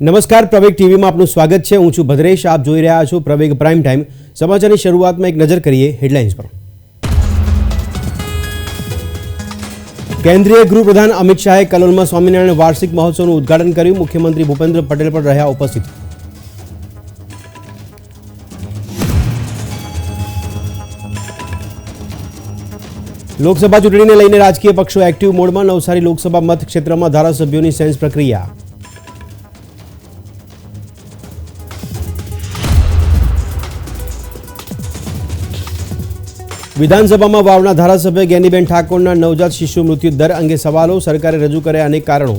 નમસ્કાર, પ્રવેગ ટીવીમાં આપનું સ્વાગત છે. હું છું ભદ્રેશ. આપ જોઈ રહ્યા છો પ્રવેગ પ્રાઇમ ટાઈમ. સમાચારની શરૂઆતમાં એક નજર કરીએ હેડલાઇન્સ પર. કેન્દ્રીય ગૃહપ્રધાન અમિત શાહે કલોલમાં સ્વામિનારાયણ વાર્ષિક મહોત્સવનું ઉદ્ઘાટન કર્યું. મુખ્યમંત્રી ભૂપેન્દ્ર પટેલ પણ રહ્યા ઉપસ્થિત. લોકસભા ચૂંટણીને લઈને રાજકીય પક્ષો એક્ટિવ મોડમાં. નવસારી લોકસભા મતક્ષેત્રમાં ધારાસભ્યોની સેન્સ પ્રક્રિયા. વિધાનસભામાં વાવના ધારાસભ્ય જ્ઞાનીબેન ઠાકોરના નવજાત શિશુ મૃત્યુ દર અંગે સવાલો સરકારે રજૂ કર્યા અનેક કારણો.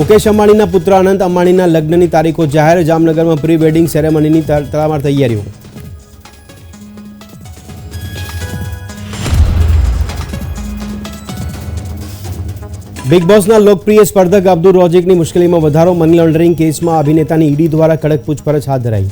મુકેશ અંબાણીના પુત્ર અનંત અંબાણીના લગ્નની તારીખો જાહેર જામનગરમાં પ્રી વેડિંગ સેરેમનીની તડામાર તૈયારીઓ. બિગ બોસના લોકપ્રિય સ્પર્ધક અબ્દુલ રોજિકની મુશ્કેલીમાં વધારો મની લોન્ડરિંગ કેસમાં અભિનેતાની ઈડી દ્વારા કડક પૂછપરછ હાથ ધરાઈ.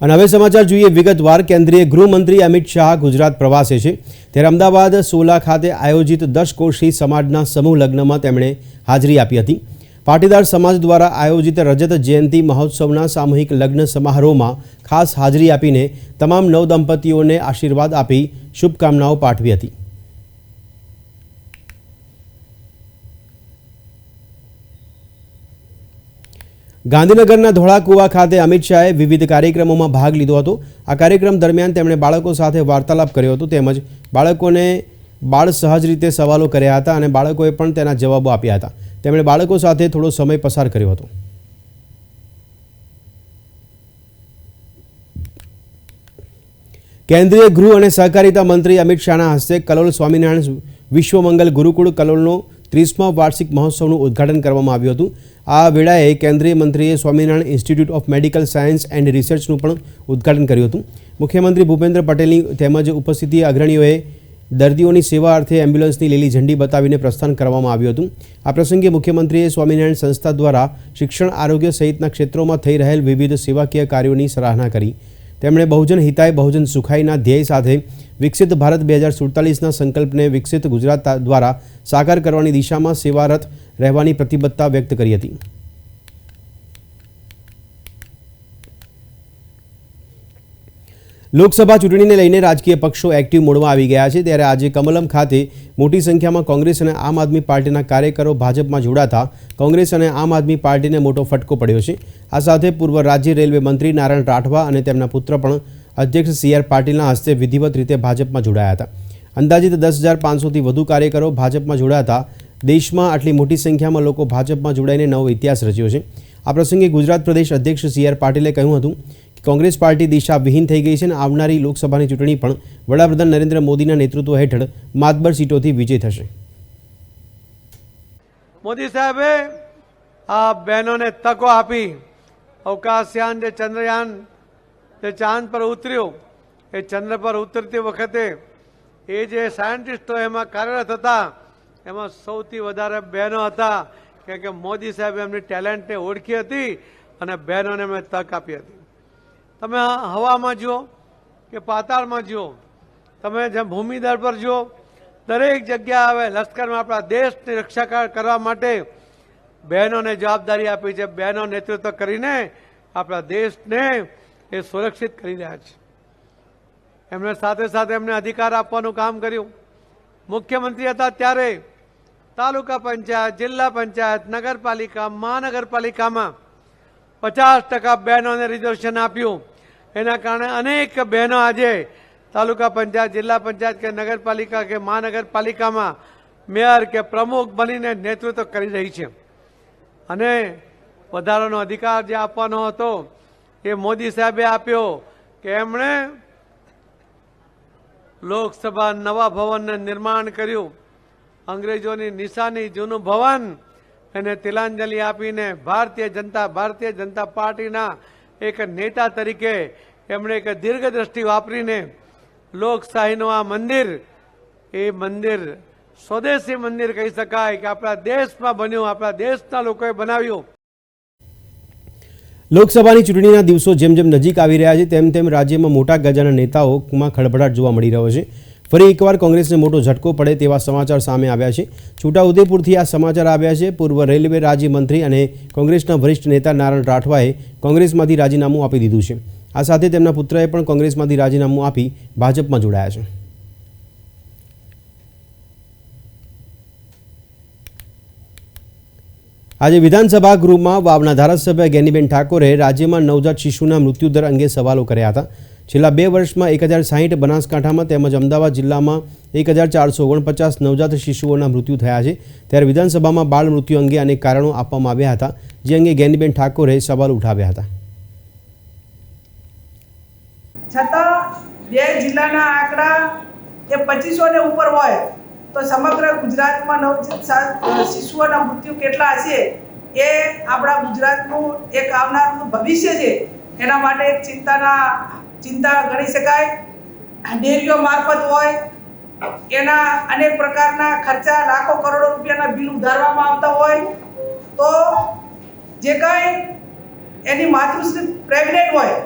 અને હવે સમાચાર જોઈએ વિગતવાર. કેન્દ્રીય ગૃહમંત્રી અમિત શાહ ગુજરાત પ્રવાસે છે. ત્યારે અમદાવાદ સોલા ખાતે આયોજિત દસ કોષી સમાજના સમૂહ લગ્નમાં તેમણે હાજરી આપી હતી. પાટીદાર સમાજ દ્વારા આયોજિત રજત જયંતિ મહોત્સવના સામૂહિક લગ્ન સમારોહમાં ખાસ હાજરી આપીને તમામ નવદંપતીઓને આશીર્વાદ આપી શુભકામનાઓ પાઠવી હતી. ગાંધીનગરના ધોળાકુવા ખાતે અમિત શાહે વિવિધ કાર્યક્રમોમાં ભાગ લીધો હતો. આ કાર્યક્રમ દરમિયાન તેમણે બાળકો સાથે વાર્તાલાપ કર્યો હતો. તેમજ બાળકોને બાળ સહજ રીતે સવાલો કર્યા હતા અને બાળકોએ પણ તેના જવાબો આપ્યા હતા. તેમણે બાળકો સાથે થોડો સમય પસાર કર્યો હતો. કેન્દ્રીય ગૃહ અને સહકારિતા મંત્રી અમિત શાહના હસ્તે કલોલ સ્વામિનારાયણ વિશ્વમંગલ ગુરુકુળ કલોલનો ત્રીસમા વાર્ષિક મહોત્સવનું ઉદ્ઘાટન કરવામાં આવ્યું હતું. આ વેળાએ કેન્દ્રીય મંત્રીએ Swaminarayan institute of medical science and રિસર્ચનું પણ ઉદ્ઘાટન કર્યું હતું. મુખ્યમંત્રી ભૂપેન્દ્ર પટેલની તેમજ ઉપસ્થિતિ અગ્રણીઓએ દર્દીઓની સેવા અર્થે એમ્બ્યુલન્સની લીલી ઝંડી બતાવીને પ્રસ્થાન કરવામાં આવ્યું હતું. આ પ્રસંગે મુખ્યમંત્રીએ સ્વામિનારાયણ સંસ્થા દ્વારા શિક્ષણ, આરોગ્ય સહિતના ક્ષેત્રોમાં થઈ રહેલ વિવિધ સેવાકીય કાર્યોની સરાહના કરી. તેમણે બહુજન હિતાય, બહુજન સુખાઈના ધ્યેય સાથે વિકસિત ભારત બે હજાર સુડતાલીસના સંકલ્પને વિકસિત ગુજરાત દ્વારા સાકાર કરવાની દિશામાં સેવારત રહેવાની પ્રતિબદ્ધતા વ્યક્ત કરી હતી. લોકસભા ચૂંટણીને લઈને રાજકીય પક્ષો એક્ટિવ મોડમાં આવી ગયા છે. ત્યારે આજે કમલમ ખાતે મોટી સંખ્યામાં કોંગ્રેસ અને આમ આદમી પાર્ટીના કાર્યકરો ભાજપમાં જોડાતા કોંગ્રેસ અને આમ આદમી પાર્ટીને મોટો ફટકો પડ્યો છે. આ સાથે પૂર્વ રાજ્ય રેલવે મંત્રી નારાયણ રાઠવા અને તેમના પુત્ર પણ અધ્યક્ષ સી આર પાટીલના હસ્તે વિધિવત રીતે ભાજપમાં જોડાયા હતા. અંદાજિત દસ હજાર પાંચસોથી વધુ કાર્યકરો ભાજપમાં જોડાતા દેશમાં આટલી મોટી સંખ્યામાં લોકો ભાજપમાં જોડાઈને નવો ઇતિહાસ રચ્યો છે. આ પ્રસંગે ગુજરાત પ્રદેશ અધ્યક્ષ સી આર પાટીલે કહ્યું હતું કોંગ્રેસ પાર્ટી દિશા વિહીન થઈ ગઈ છે અને આવનારી લોકસભાની ચૂંટણી પણ વડાપ્રધાન નરેન્દ્ર મોદીના નેતૃત્વ હેઠળ માતબર સીટોથી વિજય થશે. મોદી સાહેબે આ બહેનોને તકો આપી અવકાશયાન જે ચંદ્રયાન જે ચાંદ પર ઉતર્યું, એ ચંદ્ર પર ઉતરતી વખતે એ જે સાયન્ટિસ્ટો એમાં કાર્યરત હતા, એમાં સૌથી વધારે બહેનો હતા. કેમ કે મોદી સાહેબે એમની ટેલેન્ટને ઓળખી હતી અને બહેનોને મેં તક આપી હતી. તમે હવામાં જુઓ કે પાતાળમાં જુઓ, તમે જેમ ભૂમિદળ પર જુઓ, દરેક જગ્યા હવે લશ્કરમાં આપણા દેશની રક્ષા કરવા માટે બહેનોને જવાબદારી આપી છે. બહેનો નેતૃત્વ કરીને આપણા દેશને એ સુરક્ષિત કરી રહ્યા છે. એમણે સાથે સાથે એમને અધિકાર આપવાનું કામ કર્યું. મુખ્યમંત્રી હતા ત્યારે તાલુકા પંચાયત, જિલ્લા પંચાયત, નગરપાલિકા, મહાનગરપાલિકામાં પચાસ ટકા બહેનોને રિઝર્વેશન આપ્યું. એના કારણે અનેક બહેનો આજે તાલુકા પંચાયત, જિલ્લા પંચાયત કે નગરપાલિકા કે મહાનગરપાલિકામાં મેયર કે પ્રમુખ બનીને નેતૃત્વ કરી રહી છે. અને વધારાનો અધિકાર જે આપવાનો હતો એ મોદી સાહેબે આપ્યો કે એમણે લોકસભા નવા ભવનને નિર્માણ કર્યું. અંગ્રેજોની નિશાની જૂનું ભવન એને તિલાંજલિ આપીને ભારતીય જનતા ભારતીય જનતા પાર્ટીના એક નેતા તરીકે એમણે એક દીર્ઘદ્રષ્ટિ વાપરીને લોકશાહીનું આ મંદિર, એ મંદિર સ્વદેશી મંદિર કહી શકાય કે આપણા દેશમાં બન્યું, આપણા દેશના લોકોએ બનાવ્યું. લોકસભાની ચૂંટણીના દિવસો જેમ જેમ નજીક આવી રહ્યા છે, તેમ તેમ રાજ્યમાં મોટા ગજાના નેતાઓમાં ખળભળાટ જોવા મળી રહ્યો છે. ફરી એકવાર કોંગ્રેસને મોટો ઝટકો પડે તેવા સમાચાર સામે આવ્યા છે. છોટાઉદેપુરથી આ સમાચાર આવ્યા છે. પૂર્વ રેલવે રાજ્યમંત્રી અને કોંગ્રેસના વરિષ્ઠ નેતા નારાયણ રાઠવાએ કોંગ્રેસમાંથી રાજીનામું આપી દીધું છે. આ સાથે તેમના પુત્રએ પણ કોંગ્રેસમાંથી રાજીનામું આપી ભાજપમાં જોડાયા છે. આજે વિધાનસભા ગૃહમાં વાવના ધારાસભ્ય ગેનીબેન ઠાકોરે રાજ્યમાં નવજાત શિશુના મૃત્યુદર અંગે સવાલો કર્યા હતા. છેલ્લા બે વર્ષમાં એક હજાર સાહીઠ બનાસકાંઠામાં તેમજ અમદાવાદ જિલ્લામાં એક હજાર ચારસો ઓગણપચાસ નવજાત શિશુઓના મૃત્યુ થયા છે. ત્યારે વિધાનસભામાં બાળ મૃત્યુ અંગે અનેક કારણો આપવામાં આવ્યા હતા, જે અંગે ગેનીબેન ઠાકોરે સવાલ ઉઠાવ્યા હતા. છતાં બે જિલ્લાના આંકડા એ પચીસો ને ઉપર હોય, તો સમગ્ર ગુજરાતમાં નવજાત શિશુઓના મૃત્યુ કેટલા હશે, એ આપણા ગુજરાતનું એક આવનારનું ભવિષ્ય છે. એના માટે એક ચિંતાના ચિંતા ગણી શકાય. ડેરીઓ મારફત હોય. એના અનેક પ્રકારના ખર્ચા લાખો કરોડો રૂપિયાના બિલ ઉધારવામાં આવતા હોય. તો જે કાંઈ એની માતૃશ્રી પ્રેગ્નેન્ટ હોય,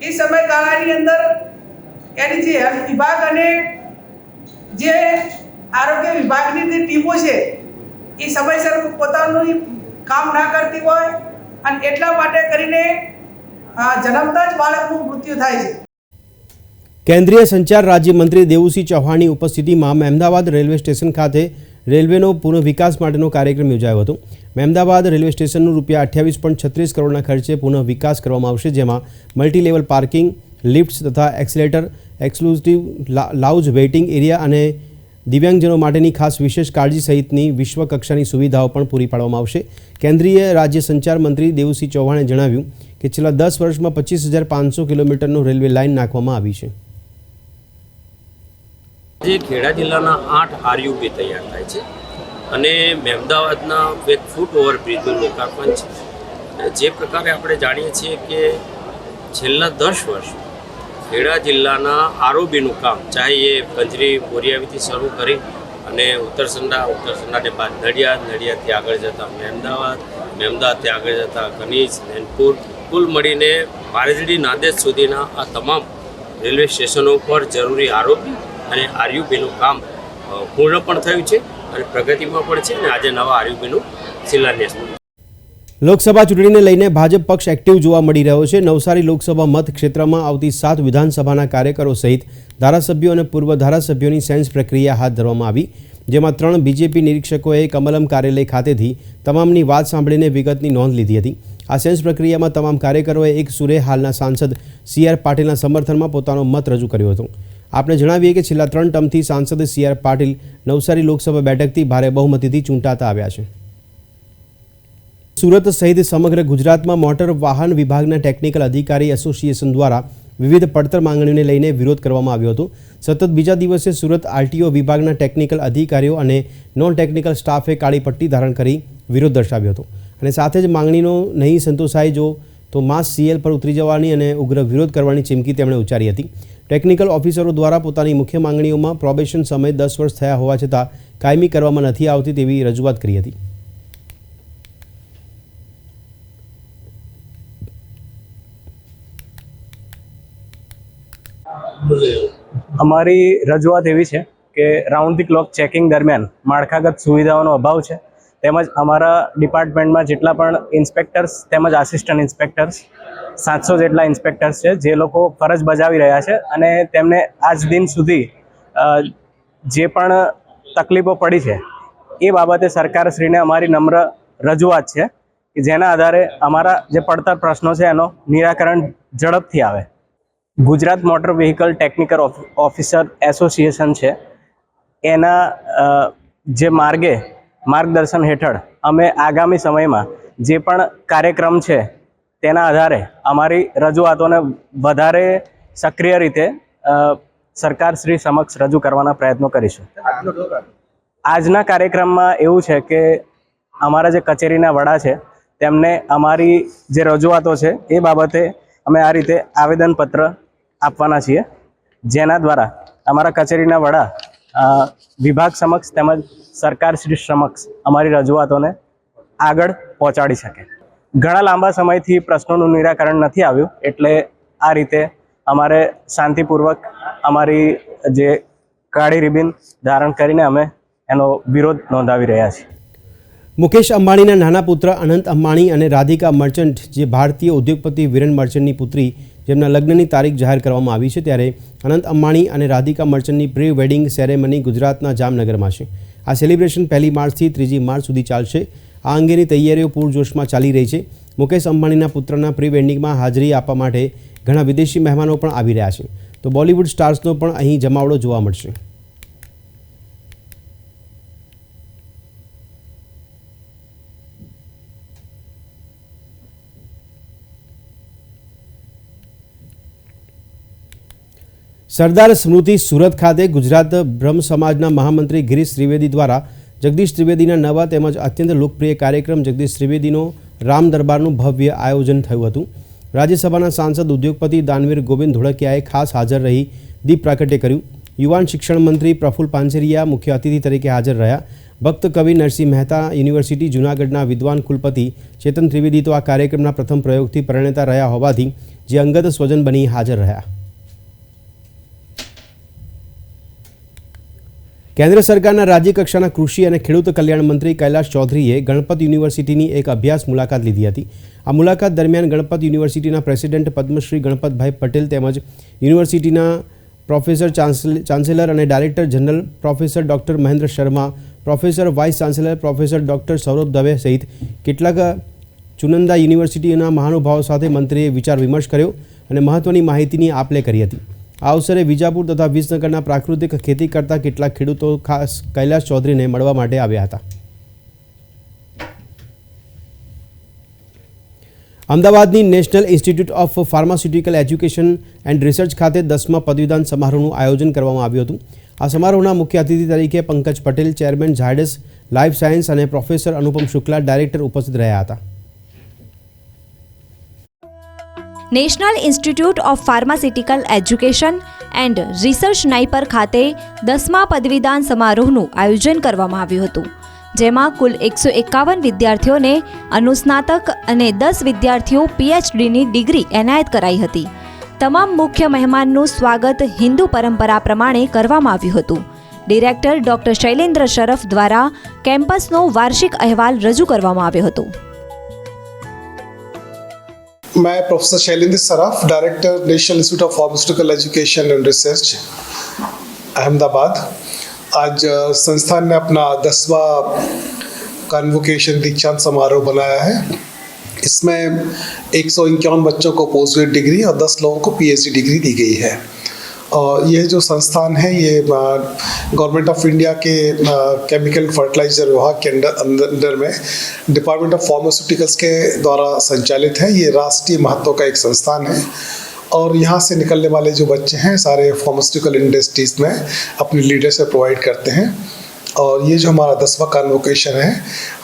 એ સમયગાળાની અંદર એની જે હેલ્થ વિભાગ અને જે આરોગ્ય વિભાગની જે ટીમો છે, એ સમયસર પોતાનું કામ ના કરતી હોય. અને એટલા માટે કરીને જન્મતા જ બાળકનું મૃત્યુ થાય છે. કેન્દ્રીય સંચાર રાજ્યમંત્રી દેવુસિંહ ચૌહાણની ઉપસ્થિતિમાં મહેમદાવાદ રેલવે સ્ટેશન ખાતે રેલવેનો પુનઃવિકાસ માટેનો કાર્યક્રમ યોજાયો હતો. મહેમદાવાદ રેલવે સ્ટેશનનું રૂપિયા અઠ્યાવીસ પોઈન્ટ છત્રીસ કરોડના ખર્ચે પુનઃવિકાસ કરવામાં આવશે, જેમાં મલ્ટીલેવલ પાર્કિંગ, લિફ્ટ્સ તથા escalator, exclusive lounge waiting area અને દિવ્યાંગજનો માટેની ખાસ વિશેષ કાળજી સહિતની વિશ્વ કક્ષાની સુવિધાઓ પણ પૂરી પાડવામાં આવશે. કેન્દ્રીય રાજ્ય સંચાર મંત્રી દેવુસિંહ ચૌહાણે જણાવ્યું કે છેલ્લા દસ વર્ષમાં પચીસ હજાર પાંચસો કિલોમીટરનું રેલવે લાઇન નાખવામાં આવી છે. જે ખેડા જિલ્લાના આઠ આરયુબી તૈયાર થાય છે અને મહેમદાવાદના એક ફૂટ ઓવરબ્રિજનું લોકાર્પણ છે. જે પ્રકારે આપણે જાણીએ છીએ કે છેલ્લા દસ વર્ષ ખેડા જિલ્લાના આરોબીનું કામ ચાહે એ કંજરી બોરિયાવીથી શરૂ કરી અને ઉત્તરસંડા ઉત્તરસંડાને બાદ નડિયાદ, નડિયાદથી આગળ જતા મહેમદાવાદ મહેમદાવાદથી આગળ જતા કનીજ નેનપુર, કુલ મળીને બારેજડી નાંદેડ સુધીના આ તમામ રેલવે સ્ટેશનો પર જરૂરી આરોપી અને આરયુબીનું કામ પૂર્ણ પણ થયું છે અને પ્રગતિમાં પણ છે અને આજે નવા આરયુબીનું શિલાન્યાસ. લોકસભા ચૂંટણીને લઈને ભાજપ પક્ષ એક્ટિવ જોવા મળી રહ્યો છે. નવસારી લોકસભા મત ક્ષેત્રમાં આવતી સાત વિધાનસભાના કાર્યકરો સહિત ધારાસભ્યો અને પૂર્વ ધારાસભ્યોની સેન્સ પ્રક્રિયા હાથ ધરવામાં આવી, જેમાં ત્રણ બીજેપી નિરીક્ષકોએ કમલમ કાર્યાલય ખાતેથી તમામની વાત સાંભળીને વિગતની નોંધ લીધી હતી. આ સેન્સ પ્રક્રિયામાં તમામ કાર્યકરોએ એક સુરે હાલના સાંસદ સી આર પાટીલના સમર્થનમાં પોતાનો મત રજૂ કર્યો હતો. આપણે જણાવીએ કે છેલ્લા ત્રણ ટર્મથી સાંસદ સી આર પાટીલ નવસારી લોકસભા બેઠકથી ભારે બહુમતીથી ચૂંટાતા આવ્યા છે. સુરત સહિત સમગ્ર ગુજરાતમાં મોટર વાહન વિભાગના ટેકનિકલ અધિકારી એસોસિએશન દ્વારા વિવિધ પડતર માંગણીઓને લઈને વિરોધ કરવામાં આવ્યો હતો. સતત બીજા દિવસે સુરત આરટીઓ વિભાગના ટેકનિકલ અધિકારીઓ અને નોન ટેકનિકલ સ્ટાફે કાળી પટ્ટી ધારણ કરી વિરોધ દર્શાવ્યો હતો. અને સાથે જ માંગણીનો નહીં સંતોષાય જો તો માસ સીએલ પર ઉતરી જવાની અને ઉગ્ર વિરોધ કરવાની ચીમકી તેમણે ઉચ્ચારી હતી. ટેકનિકલ ઓફિસરો દ્વારા પોતાની મુખ્ય માંગણીઓમાં પ્રોબેશન સમય દસ વર્ષ થયા હોવા છતાં કાયમી કરવામાં નથી આવતી તેવી રજૂઆત કરી હતી. અમારી રજૂઆત એવી છે કે રાઉન્ડ ધી ક્લોક ચેકિંગ દરમિયાન માળખાગત સુવિધાઓનો અભાવ છે. તેમજ અમારા ડિપાર્ટમેન્ટમાં જેટલા પણ ઇન્સ્પેક્ટર્સ તેમજ આસિસ્ટન્ટ ઇન્સ્પેક્ટર્સ સાતસો જેટલા ઇન્સ્પેક્ટર્સ છે, જે લોકો ફરજ બજાવી રહ્યા છે અને તેમને આજ દિન સુધી જે પણ તકલીફો પડી છે, એ બાબતે સરકારશ્રીને અમારી નમ્ર રજૂઆત છે કે જેના આધારે અમારા જે પડતર પ્રશ્નો છે એનો નિરાકરણ ઝડપથી આવે. Gujarat motor vehicle technical off- officer association છે. એના જે માર્ગે, માર્ગદર્શન હેઠળ અમે આગામી સમયમાં જે પણ કાર્યક્રમ છે, તેના આધારે અમારી રજૂઆતોને વધારે સક્રિય રીતે સરકાર સરકારશ્રી સમક્ષ રજૂ કરવાના પ્રયત્નો કરીશું. આજના કાર્યક્રમમાં એવું છે કે અમારા જે કચેરીના વડા છે, તેમને અમારી જે રજૂઆતો છે, એ બાબતે અમે આ રીતે આવેદનપત્ર આપવાના છીએ. જેના દ્વારા અમારા કચેરીના વડા વિભાગ સમક્ષ તેમજ સરકારશ્રી સમક્ષ અમારી રજૂઆતોને આગળ પહોંચાડી શકે. ઘણા લાંબા સમયથી પ્રશ્નોનું નિરાકરણ નથી આવ્યું, એટલે આ રીતે અમારે શાંતિપૂર્વક અમારી જે કાળી રિબિન ધારણ કરીને અમે એનો વિરોધ નોંધાવી રહ્યા છીએ. મુકેશ અંબાણીના નાના પુત્ર અનંત અંબાણી અને રાધિકા મર્ચન્ટ, જે ભારતીય ઉદ્યોગપતિ વિરેન મર્ચન્ટની પુત્રી, જેમના લગ્નની તારીખ જાહેર કરવામાં આવી છે ત્યારે અનંત અંબાણી અને રાધિકા મર્ચન્ટની પ્રી વેડિંગ સેરેમની ગુજરાતના જામનગરમાં છે. આ સેલિબ્રેશન પહેલી માર્ચથી ત્રીજી માર્ચ સુધી ચાલશે. આ અંગેની તૈયારીઓ પૂરજોશમાં ચાલી રહી છે. મુકેશ અંબાણીના પુત્રના પ્રી વેડિંગમાં હાજરી આપવા માટે ઘણા વિદેશી મહેમાનો પણ આવી રહ્યા છે. તો બોલિવૂડ સ્ટાર્સનો પણ અહીં જમાવડો જોવા મળશે. સરદાર સ્મૃતિ સુરત ખાતે ગુજરાત બ્રહ્મ સમાજના મહામંત્રી ગિરીશ ત્રિવેદી દ્વારા જગદીશ ત્રિવેદીના નવા તેમજ અત્યંત લોકપ્રિય કાર્યક્રમ જગદીશ ત્રિવેદીનો રામ દરબારનું ભવ્ય આયોજન થયું હતું. રાજ્યસભાના સાંસદ ઉદ્યોગપતિ દાનવીર ગોવિંદ ધોળકિયાએ ખાસ હાજર રહી દીપ પ્રાગટ્ય કર્યું. યુવાન શિક્ષણ મંત્રી પ્રફુલ પાંજરિયા મુખ્ય અતિથિ તરીકે હાજર રહ્યા. ભક્ત કવિ નરસિંહ મહેતા યુનિવર્સિટી જૂનાગઢના વિદ્વાન કુલપતિ ચેતન ત્રિવેદી તો આ કાર્યક્રમના પ્રથમ પ્રયોગથી પરિણેતા રહ્યા હોવાથી જે અંગત સ્વજન બની હાજર રહ્યા. કેન્દ્ર સરકારના રાજ્ય કક્ષાના કૃષિ અને ખેડૂત કલ્યાણ મંત્રી કૈલાશ ચૌધરીએ ગણપત યુનિવર્સિટીની એક અભ્યાસ મુલાકાત લીધી હતી. આ મુલાકાત દરમિયાન ગણપત યુનિવર્સિટીના પ્રેસિડેન્ટ પદ્મશ્રી ગણપતભાઈ પટેલ તેમજ યુનિવર્સિટીના પ્રોફેસર ચાન્સેલ- ચાન્સેલર અને director general professor doctor Mahendra Sharma, professor vice chancellor professor doctor Saurabh Dave સહિત કેટલાક ચુનંદા યુનિવર્સિટીના મહાનુભાવો સાથે મંત્રીએ વિચાર વિમર્શ કર્યો અને મહત્ત્વની માહિતીની આપ લે કરી હતી. આ અવસરે વિજાપુર તથા વિસનગરના પ્રાકૃતિક ખેતી કરતા કેટલાક ખેડૂતો ખાસ કૈલાશ ચૌધરીને મળવા માટે આવ્યા હતા. અમદાવાદની national institute of pharmaceutical education and research ખાતે દસમા પદવીદાન સમારોહનું આયોજન કરવામાં આવ્યું હતું. આ સમારોહના મુખ્ય અતિથિ તરીકે Pankaj Patel, chairman Zydus life science અને પ્રોફેસર અનુપમ શુક્લા, ડાયરેક્ટર ઉપસ્થિત રહ્યા હતા. National institute of pharmaceutical education and research NIPER ખાતે દસમા પદવીદાન સમારોહનું આયોજન કરવામાં આવ્યું હતું, જેમાં કુલ એકસો એકાવન વિદ્યાર્થીઓને અનુસ્નાતક અને દસ વિદ્યાર્થીઓ પીએચડીની ડિગ્રી એનાયત કરાઈ હતી. તમામ મુખ્ય મહેમાનનું સ્વાગત હિન્દુ પરંપરા પ્રમાણે કરવામાં આવ્યું હતું. ડિરેક્ટર ડોક્ટર શૈલેન્દ્ર શરફ દ્વારા કેમ્પસનો વાર્ષિક અહેવાલ રજૂ કરવામાં આવ્યો હતો. मैं professor Shailendra Saraf director national institute of pharmaceutical education and research Ahmedabad. आज संस्थान ने अपना दसवा कन्वोकेशन दीक्षांत समारोह बनाया है। इसमें एक सौ इक्यावन बच्चों को पोस्ट ग्रेड डिग्री और दस लोगों को पीएचडी डिग्री दी गई है। और ये जो संस्थान है, ये गवर्नमेंट ऑफ़ इंडिया के केमिकल फर्टिलाइज़र विभाग के अंडर अंदर में डिपार्टमेंट ऑफ़ फार्मास्यूटिकल्स के द्वारा संचालित है। ये राष्ट्रीय महत्व का एक संस्थान है। और यहाँ से निकलने वाले जो बच्चे हैं, सारे फार्मास्यूटिकल इंडस्ट्रीज़ में अपनी लीडरशिप प्रोवाइड करते हैं। और ये जो हमारा दसवां कन्वोकेशन है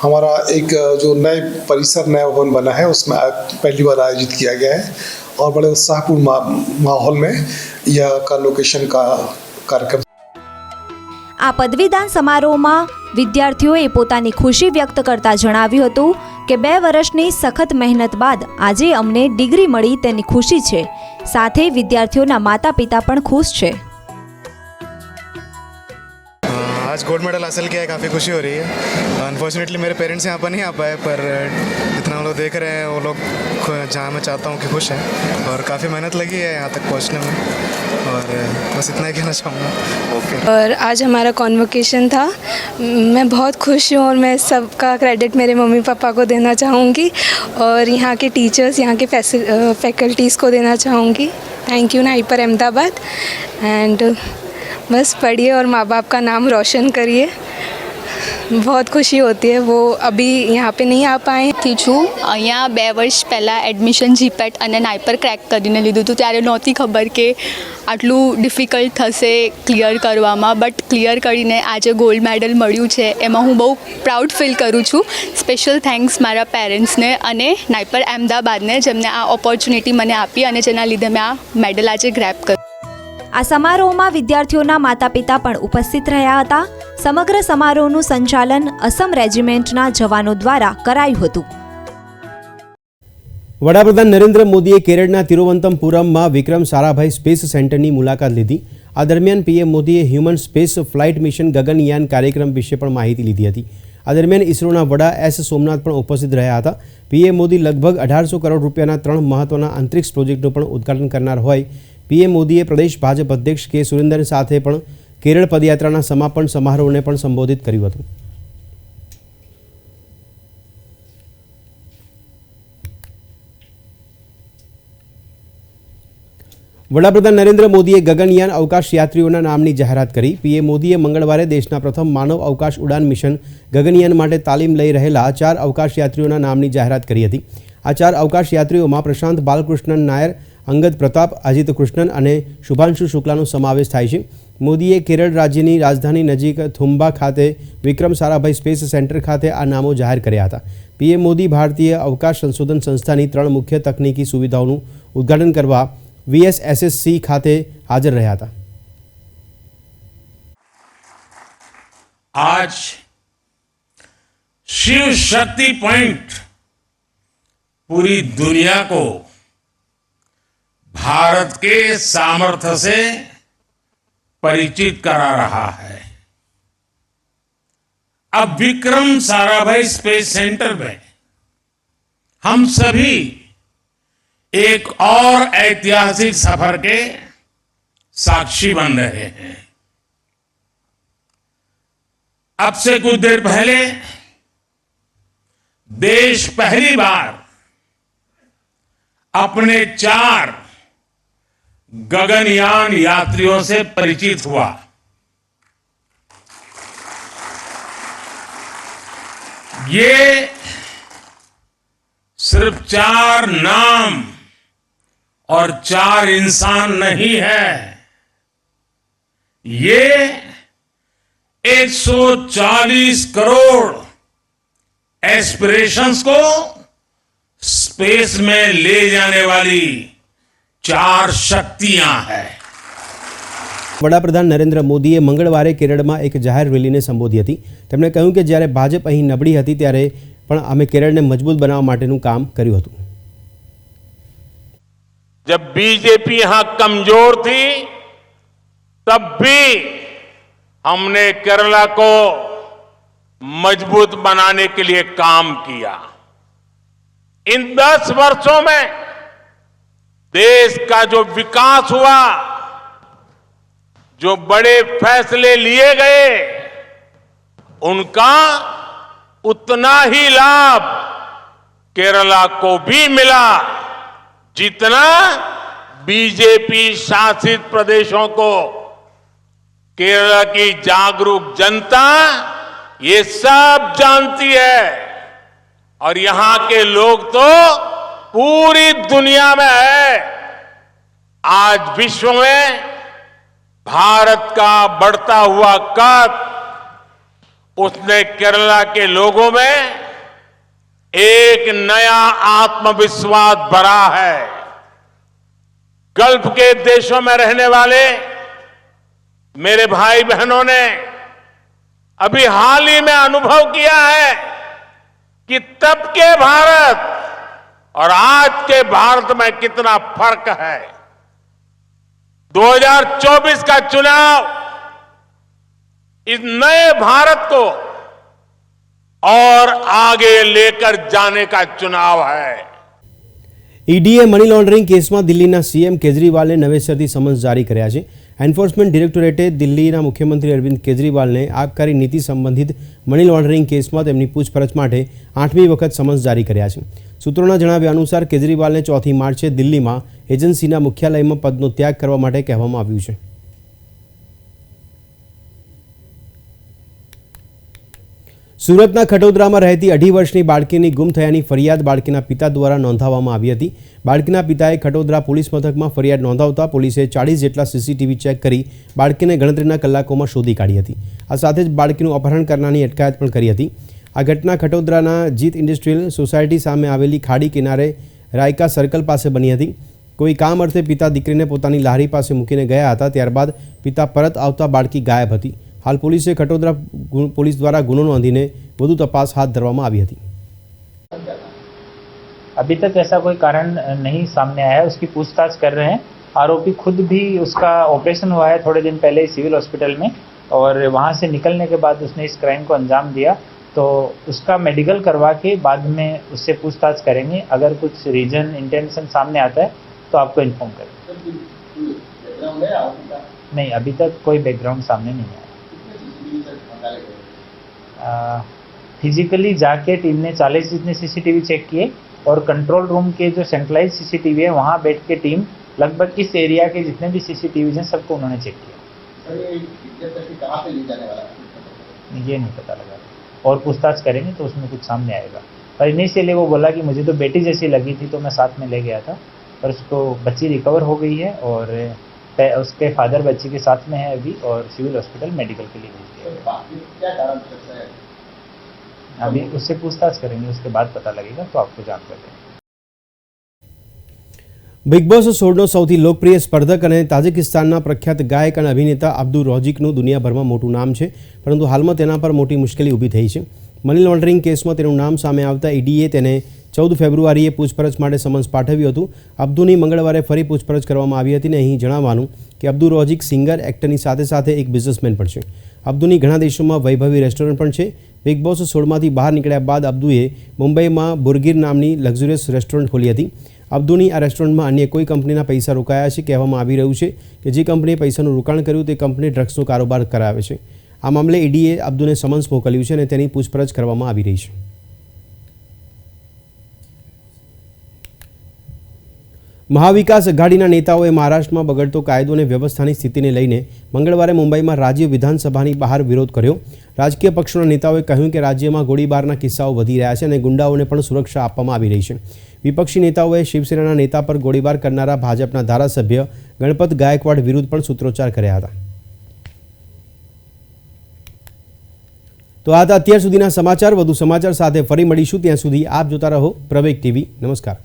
हमारा एक अ, जो नए परिसर नया भवन बना है उसमें आ- पहली बार आयोजित किया गया है और बड़े उत्साहपूर्ण मा, माहौल में यह कन्वोकेशन का कार्यक्रम આ પદવીદાન સમારોહમાં વિદ્યાર્થીઓએ પોતાની ખુશી વ્યક્ત કરતા જણાવ્યું હતું કે બે વર્ષની સખત મહેનત બાદ આજે અમને ડિગ્રી મળી તેની ખુશી છે સાથે વિદ્યાર્થીઓના માતા પિતા પણ ખુશ છે आज गोल्ड मेडल हासिल किया है काफ़ी खुशी हो रही है। अनफॉर्चुनेटली मेरे पेरेंट्स यहाँ पर नहीं आ पाए पर जितना हम लोग देख रहे हैं वो लोग जहाँ मैं चाहता हूँ कि खुश हैं। और काफ़ी मेहनत लगी है यहाँ तक पहुँचने में। और बस इतना ही कहना चाहूँगा। ओके और आज हमारा कॉन्वोकेशन था। मैं बहुत खुश हूँ और मैं सबका क्रेडिट मेरे मम्मी पापा को देना चाहूँगी। और यहाँ के टीचर्स यहाँ के फैकल्टीज़ को देना चाहूँगी। Thank you NIPER Ahmedabad. And बस पढ़िए और माँ बाप का नाम रोशन करिए बहुत खुशी होती है वो अभी यहाँ पे नहीं आ पाए થી છું અહીંયા બે વર્ષ પહેલાં એડમિશન જીપેટ અને નાઇપર ક્રેક કરીને લીધું હતું ત્યારે નહોતી ખબર કે આટલું ડિફિકલ્ટ થશે ક્લિયર કરવામાં બટ ક્લિયર કરીને આજે ગોલ્ડ મેડલ મળ્યું છે એમાં હું બહુ પ્રાઉડ ફીલ કરું છું સ્પેશિયલ થેન્ક્સ મારા પેરેન્ટ્સને અને નાઇપર અહેમદાબાદને જેમને આ ઓપોર્ચ્યુનિટી મને આપી અને જેના લીધે મેં આ મેડલ આજે ગ્રેપ કર્યું આ સમારોહમાં વિદ્યાર્થીઓના માતા પિતા પણ ઉપસ્થિત રહ્યા હતા. સમગ્ર સમારોહનું સંચાલન અસમ રેજિમેન્ટના જવાનો દ્વારા કરાયું હતું. વડાપ્રધાન નરેન્દ્ર મોદીએ કેરળના તિરુવનંતપુરમમાં વિક્રમ સારાભાઈ સ્પેસ સેન્ટરની મુલાકાત લીધી. આ દરમિયાન પીએમ મોદીએ human space flight mission Gaganyaan કાર્યક્રમ વિશે પણ માહિતી લીધી હતી. આ દરમિયાન ઇસરોના વડા એસ સોમનાથ પણ ઉપસ્થિત રહ્યા હતા. પીએમ મોદી લગભગ અઢારસો કરોડ રૂપિયાના ત્રણ મહત્વના અંતરિક્ષ પ્રોજેક્ટનું પણ ઉદ્ઘાટન કરનાર હોય પીએમ મોદીએ પ્રદેશ ભાજપ અધ્યક્ષ કે સુરેન્દર સાથે પણ કેરળ પદયાત્રાના સમાપન સમારોહને પણ સંબોધિત કર્યું હતું. વડાપ્રધાન નરેન્દ્ર મોદીએ ગગનયાન અવકાશ યાત્રીઓના નામની જાહેરાત કરી. પીએમ મોદીએ મંગળવારે દેશના પ્રથમ માનવ અવકાશ ઉડાન મિશન ગગનયાન માટે તાલીમ લઈ રહેલા ચાર અવકાશ યાત્રીઓના નામની જાહેરાત કરી હતી. આ ચાર અવકાશ યાત્રીઓમાં પ્રશાંત બાલકૃષ્ણન નાયર અંગદ પ્રતાપ અજીત કૃષ્ણન અને શુભાંશુ શુક્લાનો સમાવેશ થાય છે મોદીએ કેરળ રાજ્યની રાજધાની નજીક થુંબા ખાતે વિક્રમ સારાભાઈ સ્પેસ સેન્ટર ખાતે આ નામો જાહેર કર્યા હતા પીએમ મોદી ભારતીય અવકાશ સંશોધન સંસ્થાની ત્રણ મુખ્ય તકનીકી સુવિધાઓનું ઉદ્ઘાટન કરવા વીએસએસએસસી ખાતે હાજર રહ્યા હતા आज शिव शक्ति पॉइंट पूरी दुनिया को भारत के सामर्थ्य से परिचित करा रहा है। अब विक्रम साराभाई स्पेस सेंटर में हम सभी एक और ऐतिहासिक सफ़र के साक्षी बन रहे हैं। अब से कुछ देर पहले देश पहली बार अपने चार गगनयान यात्रियों से परिचित हुआ। ये सिर्फ़ चार नाम और चार इंसान नहीं है। ये 140 करोड़ एस्पिरेशंस को स्पेस में ले जाने वाली चार शक्तियां हैं વડાપ્રધાન નરેન્દ્ર મોદીએ મંગળવારે કેરળમાં એક જાહેર રેલીને સંબોધી હતી તેમણે કહ્યું કે જ્યારે ભાજપ અહીં નબળી હતી ત્યારે પણ અમે કેરળને મજબૂત બનાવવા માટેનું કામ કર્યું હતું जब बीजेपी यहां कमजोर थी तब भी हमने केरला को मजबूत बनाने के लिए काम किया इन दस वर्षों में देश का जो विकास हुआ, जो बड़े फैसले लिए गए, उनका उतना ही लाभ केरला को भी मिला जितना बीजेपी शासित प्रदेशों को। केरला की जागरूक जनता ये सब जानती है और यहाँ के लोग तो पूरी दुनिया में है। आज विश्व में भारत का बढ़ता हुआ कद उसने केरला के लोगों में एक नया आत्मविश्वास भरा है। गल्फ के देशों में रहने वाले मेरे भाई बहनों ने अभी हाल ही में अनुभव किया है कि तब के भारत और आज के भारत में कितना फर्क है 2024 का चुनाव इस नए भारत को और आगे लेकर जाने का चुनाव है ઈડીએ મની લોન્ડરિંગ કેસમાં દિલ્હીના સીએમ કેજરીવાલને નવેસરથી સમન્સ જારી કર્યા છે એન્ફોર્સમેન્ટ ડિરેક્ટોરેટે દિલ્હીના મુખ્યમંત્રી અરવિંદ કેજરીવાલને આબકારી નીતિ સંબંધિત મની લોન્ડરિંગ કેસમાં તેમની પૂછપરછ માટે આઠમી વખત સમન્સ જારી કર્યા છે સૂત્રોના જણાવ્યા અનુસાર કેજરીવાલને ચોથી માર્ચે દિલ્હીમાં એજન્સીના મુખ્યાલયમાં પદનો ત્યાગ કરવા માટે કહેવામાં આવ્યું છે. સુરતના ખટોદરામાં રહેતી અઢી વર્ષની બાળકીની ગુમ થયાની ફરિયાદ બાળકીના પિતા દ્વારા નોંધાવવામાં આવી હતી. બાળકીના પિતાએ ખટોદરા પોલીસ મથકમાં ફરિયાદ નોંધાવતા પોલીસે ચાળીસ જેટલા સીસીટીવી ચેક કરી બાળકીને ગણતરીના કલાકોમાં શોધી કાઢી હતી. આ સાથે જ બાળકીનું અપહરણ કરનારની અટકાયત પણ કરી હતી. આ ઘટના ખટોદરાના જીત ઇન્ડસ્ટ્રીયલ સોસાયટી સામે આવેલી ખાડી કિનારે રાયકા સર્કલ પાસે બની હતી કોઈ કામ અર્થે પિતા દીકરીને પોતાની લારી પાસે મૂકીને ગયા હતા ત્યારબાદ પિતા પરત આવતા બાળકી ગાયબ હતી હાલ પોલીસે ખટોદરા ગુ- પોલીસ દ્વારા ગુનો નોંધીને વધુ તપાસ હાથ ધરવામાં આવી હતી अभी तक ऐसा कोई कारण नहीं सामने आया है उसकी पूछताछ कर रहे हैं आरोपी खुद भी उसका ऑपरेशन हुआ है थोड़े दिन पहले ही सिविल हॉस्पिटल में और वहाँ से निकलने के बाद उसने इस क्राइम को अंजाम दिया तो उसका मेडिकल करवा के बाद में उससे पूछताछ करेंगे। अगर कुछ रीजन इंटेंशन सामने आता है तो आपको इन्फॉर्म करेंगे। नहीं अभी तक कोई बैकग्राउंड सामने नहीं आया। फिजिकली जाके टीम ने 40 जितने सीसीटीवी चेक किए और कंट्रोल रूम के जो सेंट्रलाइज सीसीटीवी है वहाँ बैठ के टीम लगभग इस एरिया के जितने भी सीसीटीवी हैं सबको उन्होंने चेक किया। ये नहीं पता लगा। और पूछताछ करेंगे तो उसमें कुछ सामने आएगा। पर इनिशियली वो बोला कि मुझे तो बेटी जैसी लगी थी तो मैं साथ में ले गया था पर उसको बच्ची रिकवर हो गई है और उसके फादर बच्ची के साथ में है अभी और सिविल हॉस्पिटल मेडिकल के लिए भेज दिया गया अभी उससे पूछताछ करेंगे उसके बाद पता लगेगा तो आपको जानकर देंगे બિગ બોસ સોળનો સૌથી લોકપ્રિય સ્પર્ધક અને તાજિકિસ્તાનના પ્રખ્યાત ગાયક અને અભિનેતા અબ્દુલ રોજિકનું દુનિયાભરમાં મોટું નામ છે, પરંતુ હાલમાં તેના પર મોટી મુશ્કેલી ઊભી થઈ છે. મની લોન્ડરિંગ કેસમાં તેનું નામ સામે આવતા ઈડીએ તેને ચૌદ ફેબ્રુઆરીએ પૂછપરછ માટે સમન્સ પાઠવ્યું હતું. અબ્દુની મંગળવારે ફરી પૂછપરછ કરવામાં આવી હતી અને અહીં જણાવવાનું કે અબ્દુલ રોજિક સિંગર, એક્ટરની સાથે સાથે એક બિઝનેસમેન પણ છે. અબ્દુની ઘણા દેશોમાં વૈભવી રેસ્ટોરન્ટ પણ છે. બિગ બોસ સોળમાંથી બહાર નીકળ્યા બાદ અબ્દુએ મુંબઈમાં બુરગીર નામની લક્ઝુરિયસ રેસ્ટોરન્ટ ખોલી હતી. અબ્દુની આ રેસ્ટોરન્ટમાં અન્ય કોઈ કંપનીના પૈસા રોકાયા છે કહેવામાં આવી રહ્યું છે કે જે કંપનીએ પૈસાનું રોકાણ કર્યું તે કંપની ડ્રગ્સનો કારોબાર કરાવે છે. આ મામલે ઈડીએ અબ્દુને સમન્સ મોકલ્યું છે અને તેની પૂછપરછ કરવામાં આવી રહી છે. મહાવિકાસ અઘાડીના નેતાઓએ મહારાષ્ટ્રમાં બગડતો કાયદો અને વ્યવસ્થાની સ્થિતિને લઈને મંગળવારે મુંબઈમાં રાજ્ય વિધાનસભાની બહાર વિરોધ કર્યો. રાજકીય પક્ષોના નેતાઓએ કહ્યું કે રાજ્યમાં ગોળીબારના કિસ્સાઓ વધી રહ્યા છે અને ગુંડાઓને પણ સુરક્ષા આપવામાં આવી રહી છે. વિપક્ષી નેતાઓએ શિવસેનાના નેતા પર ગોળીબાર કરનારા ભાજપના ધારાસભ્ય ગણપત ગાયકવાડ વિરુદ્ધ પણ સૂત્રોચ્ચાર કર્યા હતા. તો આ હતા અત્યાર સુધીના સમાચાર. વધુ સમાચાર સાથે ફરી મળીશું. ત્યાં સુધી આપ જોતા રહો પ્રવેગ ટીવી. નમસ્કાર.